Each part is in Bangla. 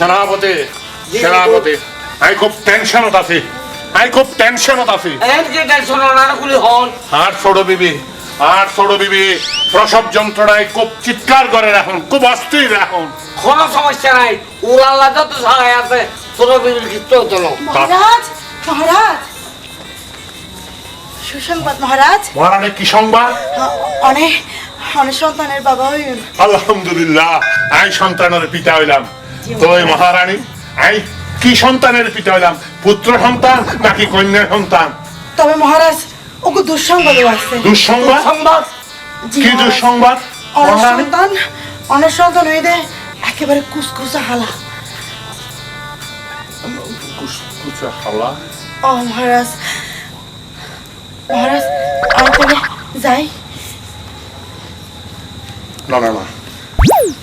সেনাপতি সেনাপতি। আমি খুব টেনশনত আছি। আমি খুব টেনশনত আছি। আর ছোড়ো বিবি আর ছোড়ো বিবি। প্রসব যন্ত্রণায় খুব চিৎকার করে খুব অস্থির এখন। কোনো সমস্যা নাই। যত সহায় আছে ছোট বিবির কিছু হতো না মহারাজ মহারাজ। সুসংবাদ মহারাজ। মহারানী কি সংবাদ? অনেক অনেক সন্তানের বাবা আলহামদুলিল্লাহ। আমি সন্তানের পিতা হইলাম। তো এই মহারানী। আমি কি সন্তানের পিতা হইলাম? পুত্র সন্তান নাকি কন্যা সন্তান? তবে মহারাজ ওকে দুঃসংবাদও আছে। দুঃসংবাদ? সংবাদ কি দুঃসংবাদ? অনেক মহারানী? সন্তান অনেক সন্তান হইতে একেবারে কুসকুসা হালা। কুচকুচে হাওয়া ও মহারাজ। মহারাজ আমি তাহলে যাই? না না না।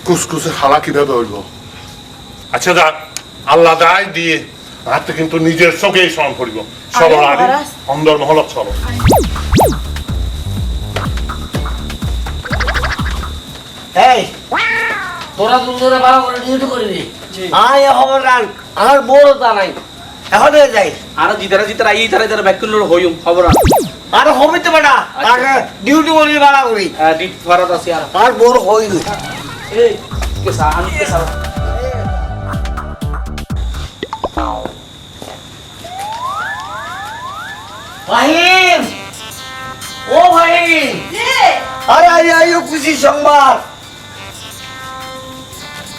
কুসকুসে হালা কীভাবে হইব আচ্ছা যাক আল্লাহ দায় দিয়ে হাতে কিন্তু নিজের চোখেই স্মরণ করিব। চলো আরে অন্দর মহলত চলো। এই তোরা দুজনে ভালো করে ডিউটি করবি আয় খবর রান আমার বড় তা নাই। এখন যাই আর জিতারা জিতারা এই তারা যারা ব্যাক করল হইম খবর আর হবে তো বেটা আর ডিউটি করবি ভালো করি। ডিট ফারাত আছে আর। আর বড় হইনি এই কেসা আমি কেসা। ফাহিম ও ফাহিম আরে আরে আরে খুশি সংবাদ।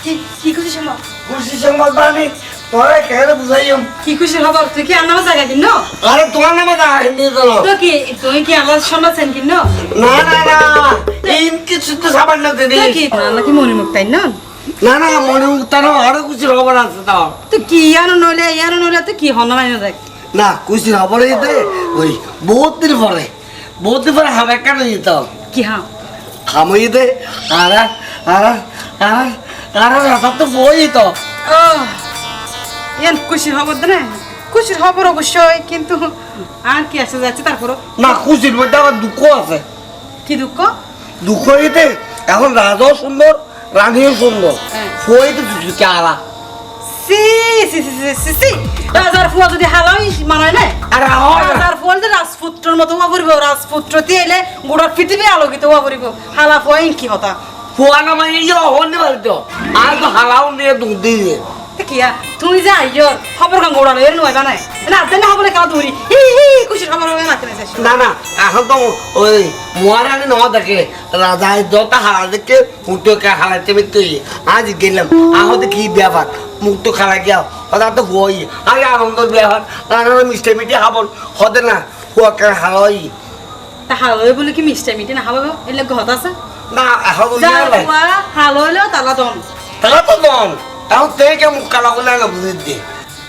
কি কি খুশি সময় খুশি সংবাদ মানে তোরা কেন বুঝাইম? কি খুশি খবর? তুই কি আমার জায়গা কিন আরে তোমার নামে দা হিন্দি চলো তো কি তুই কি আমার সমাজেন কিন না না না এই কিছু তো সামান্য দিদি কি আমার কি মনে মুখ তাই না? না না মনে উত্তানো আরও খুশি খবর আছে তাও তো কি ইয়ানো নইলে ইয়ানো নইলে তো কি হন না দেখ। না খুশি খবর দিতে ওই বহুত দিন পরে বহুত দিন পরে হামে কেন যেত কি হ্যাঁ হামইতে আর আর আর আর রাস্তা তো বই তো। ও ইয়ান খুশির খবর দে না? খুশির খবর অবশ্যই কিন্তু আর কি আছে যাচ্ছে তারপরও? না খুশির মধ্যে আবার দুঃখ আছে। কি দুঃখ? দুঃখ হইতে এখন রাজাও সুন্দর রানীও সুন্দর। হ্যাঁ। হইতে চুচুকে আলা? সি সি সি সি সি। রাজার ফুয়া যদি হালাই মানায় না? আরে। রাজার ফুয়া রাজপুত্রের মতো হওয়া করিব রাজপুত্র দিয়ে এলে গোড়ার পৃথিবী আলোকিত হওয়া করিব। হালা ফুয়া কি হতা? ফুয়া না মানে ইয়ে হন পারতো আর তো হালাও নিয়ে দুধ দিয়ে। কিয়া তুমি যে আইয়র খবর কাম গোড়া লইর নয় বানাই না দেন খবরে কাও ধরি। হি হি খুশির খবর হবে না কেন না না এখন তো ওই মহারানী ন দেখে। রাজা যত হারা দেখে মুখটোকে হারাইতে মিটতে আজ গেলাম আহতে কি ব্যাপার? মুখটো খারা গিয়া ওটা তো হই আরে আনন্দ ব্যাপার আর মিষ্টি মিষ্টি খাবন হতে না হুয়াকে হারাই তা হালই বলে কি মিষ্টি মিটি না খাব এলে ঘত আছে? না এখন হালইলেও তালা দম। তাহলে তো দন এখন থেকে মুখ কালা করলে না বুঝে দিয়ে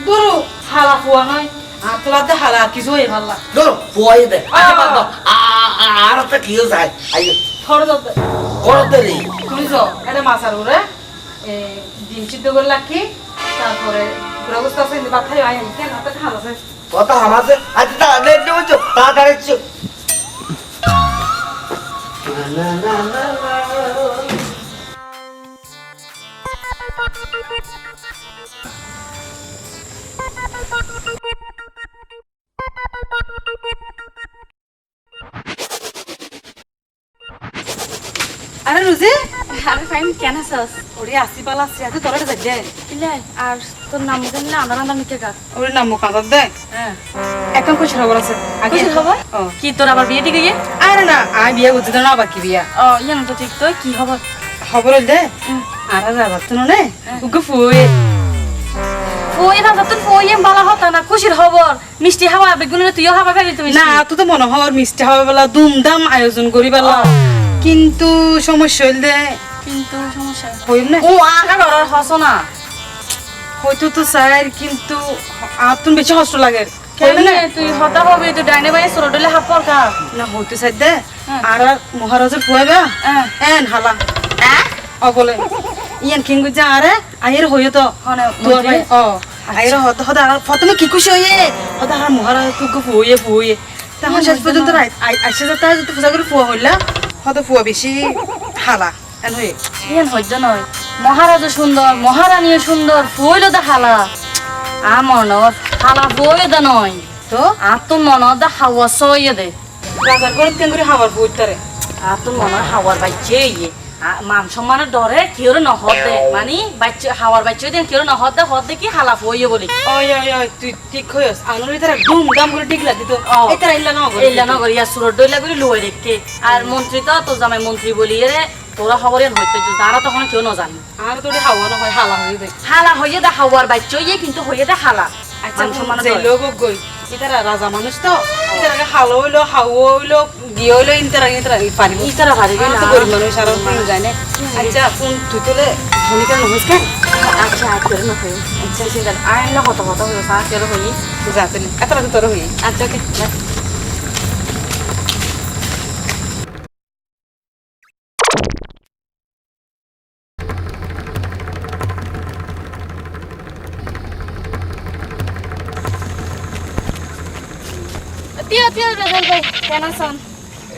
বড় হালা ফুয়া নয় আর তোলা দে। হালা কিছু হয়ে ভাল্লা ধরো ফুয়াই দে। আর একটা কি যায়? আইয়ো দে করতে রে শুনিস এটা মাছার উড়ে ডিম সিদ্ধ করে রাখি তারপরে গুস্তা আছে ভাত খাই আই কেন? হাতে খাল আছে। আমাদের আচ্ছা আরে রুজি? আমি ফাইন কেন আছস ওরে আসি পালা আসি। আজ তোরা যাই দে। ইলে আর তোর নাম জানি না আনার আনার নিকে গাছ ওরে নাম কাঁদার দে হ্যাঁ। এখন খুশি খবর আছে? আগে খুশির খবর? কি তোর আবার বিয়ে দিকে গিয়ে? আরে না আই বিয়া বুঝতে না আবার বিয়া। ও ইয়ান তো ঠিক তো কি খবর? খবর দে। আরে যাবার তো নে? উকে ফুয়ে। ওই না তোর ওই এম বালা হতা না খুশির খবর। মিষ্টি হাওয়া বেগুনের তুইও হাওয়া খাবি তুমি না তুই তো মনে হওয়ার মিষ্টি হবে বেলা ধুমধাম আয়োজন করি বেলা। কিন্তু সমস্যা হইল দে কিন্তু সমস্যা হইল না? ও আগা ঘরের হস না। হয়তো তো স্যার কিন্তু আর তুমি বেশি কষ্ট লাগে। তুই হতা হবি তুই ডাইনে বাইরে সরো ডলে হাত পর না হইতে চাই দে। হ্যাঁ। আর আর মহারাজের ফুয়াইবা হ্যাঁ। এন হালা। ও ইয়ান কিং যা আরে আয়ের হইও তো। হনে তোর ভাই ও আয়ের হতে হতে আর প্রথমে কি খুশি হইয়ে হতে আর মহারাজ তুই ফুয়ে ফুয়ে তখন শেষ পর্যন্ত আইসে যেতে পূজা করে ফুয়া হইলা। হতে ফুয়া বেশি হালা। হয়ে ইয়ান হজ্জ নয়। মহারাজও সুন্দর মহারানীও সুন্দর ফুইল দা হালা আমার নর হালা ফুই দা নয়। তো আর তো মন দা হাওয়া সইয়ে দে। রাজার ঘরে কেন করে হাওয়ার বইতারে আর তো মন হাওয়ার বাচ্চে ইয়ে। মান সম্মানের ডরে কেউ দে। মানে বাচ্চা হাওয়ার বাচ্চা দেন কেউ নহদ দে কি হালা ফুইয়ে বলি। ওই ওই ওই তুই ঠিক হইস আনুর ভিতরে ডুম দাম করে ঠিক লাগি তো। এটার ইল্লা না গো এইলা নগর ইয়া সুরত দইলা করে লুয়ে রেখে। আর মন্ত্রী তো তো জামাই মন্ত্রী বলি রে তোরা খবরের হইতে যারা তখন কেউ না জানি। আর তোর হাওয়া না হয় হালা হয়ে দেখ হালা হইয়ে দে হাওয়ার বাচ্চা ইয়ে কিন্তু হইয়ে দে হালা। আচ্ছা যে। লোক গই ইতারা রাজা মানুষ তো ইতারা হালো হইল হাওয়া হইল দিয়ে হইল ইতারা ইতারা পারিব ইতারা পারিবি না। গরিব মানুষ আর ফোন যায় না আচ্ছা তুই তোলে কেন আচ্ছা না হই আচ্ছা না কত হইল সা হই। যা এত রাতে তোর হই। আচ্ছা ওকে তিও তিও রেজাল ভাই কেন আছেন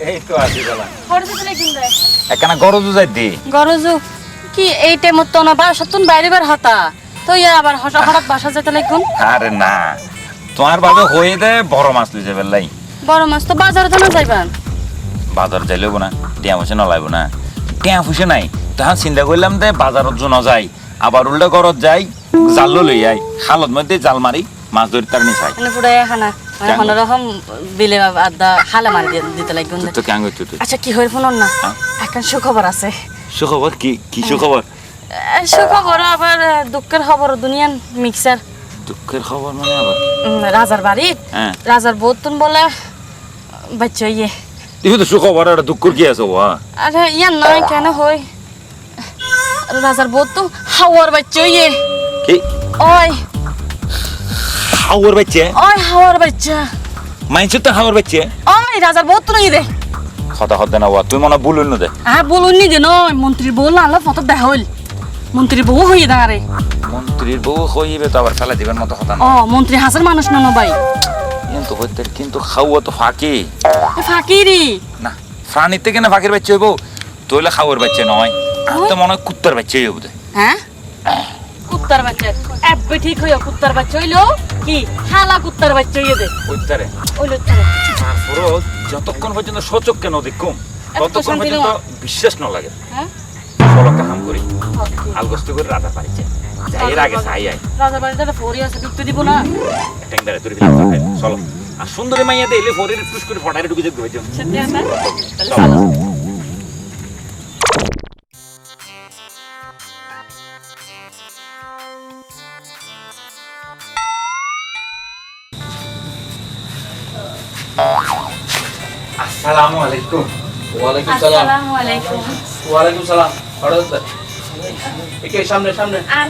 এই তো আছি বলা হরজু চলে কিন দেয় একখানা গরজু যাই দি? গরজু কি এই টাইমত তো না বাসা তুন বাইরে বার হতা। তো ইয়া আবার হঠাৎ হঠাৎ বাসা যেতে লাগুন আরে না তোমার বাবে দে বড় মাছ লই যাবে লাই। বড় মাছ তো বাজারে তো না যাইবান বাজার যাইলেও না টিয়া পয়সা নলাইব না। টিয়া পয়সা নাই তখন চিন্তা করলাম দে বাজারত জন্য যাই আবার উল্টা ঘরত যাই জাল লই আই খালত মধ্যে জাল মারি মাছ ধরি তার নি চাই খানা। মানে কেন? বিলে আদা হালে মারি দিতে তো কেন তুই আচ্ছা কি হইর ফোনন না। হ্যাঁ? এখন সুখবর আছে। সুখবর? কি কি সুখবর? সুখবর আবার দুঃখের খবর দুনিয়ান মিক্সার। দুঃখের খবর মানে আবার? রাজার বাড়ি। হ্যাঁ। রাজার বউতুন বলে বাচ্চা ইয়ে। তুই তো সুখবর আর দুঃখর কি আছে ওয়া আরে ইয়ার নয় কেন হই? রাজার বউতুন হাওয়ার বাচ্চা ইয়ে। কি? ওই হাওয়ার বাচ্চা। ওই হাওয়ার বাচ্চা। মাইনছে তো হাওয়ার বাচ্চা। ওই রাজার বউতুন ইয়ে দে। কথা কথা না ওয়া তুই মনে বলুন না দে। হ্যাঁ বলুন নি যে নয় মন্ত্রীর বউ লাল ফটো দেখা হইল। মন্ত্রী বউ হইয়ে দাঁড়ারে। মন্ত্রীর বউ হইবে তো আবার ফেলা দিবেন মতো কথা না। ও মন্ত্রী হাসার মানুষ না ভাই কিন্তু হইতে কিন্তু খাওয়া তো ফাঁকি। ফাঁকিরি না প্রাণীর থেকে না ফাঁকির বাচ্চা হইব? তৈলে খাওয়ার বাচ্চা নয় আর তো মনে হয় কুত্তার বাচ্চা হইব হ্যাঁ? কুত্তার বাচ্চা। এব্বে ঠিক হইয়া কুত্তার বাচ্চা হইল কি? হালা কুত্তার বাচ্চা হইয়ে দে। হইতারে ওইলো তারে তারপরও যতক্ষণ পর্যন্ত সচক কেন দেখুম ততক্ষণ পর্যন্ত বিশ্বাস ন লাগে। হ্যাঁ? ফলকে হাম করি। আলগস্ত করে রাধা পারিছে যাই আগে চাই আই বাড়িতে একটা ফরি আছে ঢুকতে দিব না। ট্যাংদারে তুই চলো। আর সুন্দরী মাইয়া দিলে ফোরের টুস করে ফটারে ঢুকে যাবে সত্যি আছে তাহলে চলো। আসসালামু আলাইকুম। ওয়ালাইকুম সালাম। আসসালামু আলাইকুম। ওয়ালাইকুম সালাম। হঠাৎ একে সামনে সামনে। আর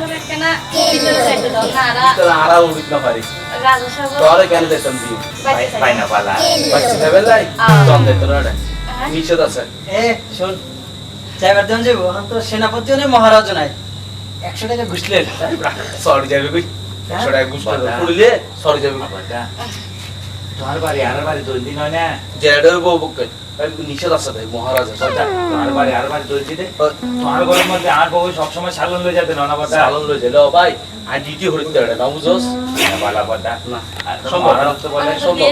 দাও। না তাহলে আরা উড়িত না পারি। রাজা সাহেব তোরে কেন দেখতাম দিও পাই না পালা। বাচ্চা খাবে লাই? আহ। দে তোরা নিষেধ আছে। এ শোন। চাইবার দেন যাব এখন তো সেনাপতিও নেই মহারাজও নাই। একশো টাকা ঘুষলে সরি যাবে কই? একশো টাকা ঘুষ করে সরি যাবে তোমার বাড়ি আর বাড়ি দুই দিন হয় না? জেডের বউ বুকে। নিষেধ আছে তাই মহারাজা সরকার তোমার বাড়ি আর বাড়ি দুই দিন তোমার ঘরের মধ্যে আর বউ সবসময় সালন লয়ে যেতে না বাবা চালন লই যাইলো ভাই আর ডিটি হরিতে এটা না বালা বাদা। না। সম্ভব তো বলে সম্ভব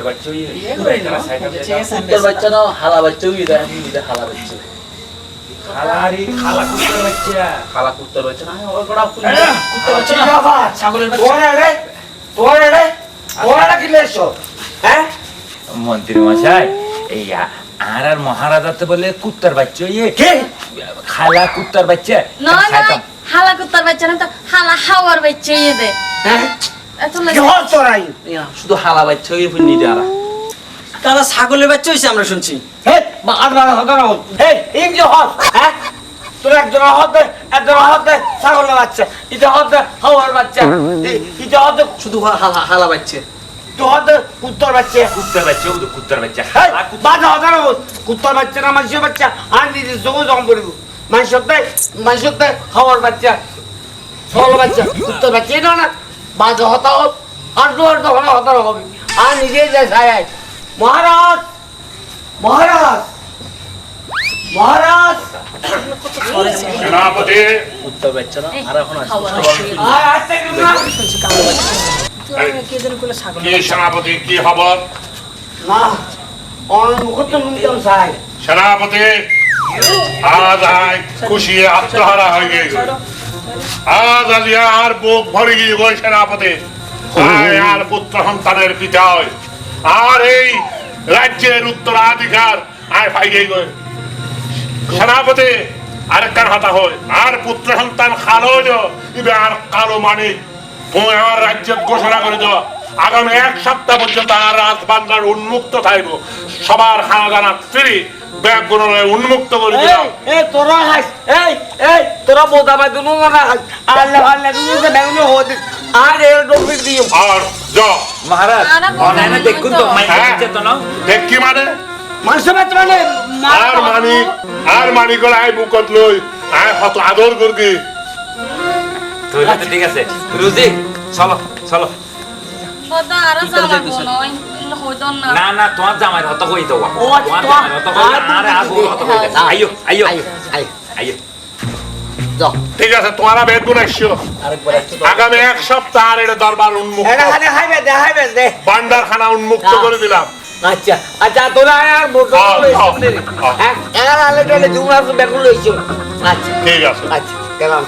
বাচ্চা হই কুত্তার বাচ্চা না হালা বাচ্চা দেয় হালা ছাগলের বাচ্চা তোরা রে তোরা রে তোরা কি লেছো হ্যাঁ মন্ত্রী মশাই এই আর আর মহারাজা তো বলে কুত্তার বাচ্চা ইয়ে কি খালা কুত্তার বাচ্চা নয় নয় হালা কুত্তার বাচ্চা না তো হালা হাওয়ার বাচ্চা ইয়ে দে হ্যাঁ এত লাগে হল তোরাই শুধু হালা বাচ্চা তারা ছাগলের বাচ্চা হয়েছে আমরা শুনছি হে হ্যাঁ তোর একজন হতে ছাগল বাচ্চা হাওয়ার বাচ্চা। শুধু হালা হালা বাচ্চা। তো হতে কুত্তর বাচ্চা। কুত্তার বাচ্চা ও কুত্তার বাচ্চা। হেই, খালা কুত্তার না বাচ্চা না মানুষের বাচ্চা। আর নিজের চোখে জম পড়িব। মানুষের তাই মানুষের তাই হাওয়ার বাচ্চা। ছাগল বাচ্চা কুত্তর বাচ্চা। এটা না বাজে হতা হোক আর তোর তখন হতা হবে আর নিজেই যায় ছায় মহারাজ! মহারাজ! মহারাজ! সেনাপতি! উত্তর না। আর এখন কি খবর? না আজ আয় খুশি আত্মহারা হয়ে গেছে আজ আজ আর বুক ভরে গিয়ে গই সেনাপতি। আর পুত্র সন্তানের পিতা হয়। আর এই রাজ্যের উত্তরাধিকার আয় পাই গই সেনাপতি আরেকটার হাতা হয়? আর পুত্র সন্তান খালো ইবে আর কালো মানিক তুমি আমার রাজ্যের ঘোষণা করে দেওয়া আগামী এক সপ্তাহ পর্যন্ত আর রাজবান্দার উন্মুক্ত থাকব সবার খানাদানা ফ্রি ব্যাগগুলো উন্মুক্ত করে দিলাম। এই তোরা হাস এই এই তোরা বোদা বাই দুনো না হাস। আল্লাহ আল্লাহ তুমি যে বেগুনে হতে আর এর ডবি দিও। আর য মহারাজ অনলাইনে দেখুন তো মাইকে। তো না দেখ কি মানে? মানে আর মানিক আর মানিক আয় বুকত লই আয় কত আদর করবি। তাহলে ঠিক আছে। রুজি চলো চলো। বদা আরও চালাবো নয় হইতো না। না না তোমার জামাই হত কই দেওয়া তোমার তোমার- জামাই হত কই আর আরে হত কই দেওয়া। আইও আইও। আই আই আইও। ঠিক আছে তোমারা বেগুন আসছো। আগামী এক সপ্তাহ আর এটা দরবার উন্মুক্ত। উন্মুক্ত। করে দিলাম। আচ্ছা আচ্ছা তোরা আর মোটর আও, আও, আও। এক আলে জুম জুমরা বেগুন লইছো আচ্ছা। ঠিক আছে। আচ্ছা গেলাম।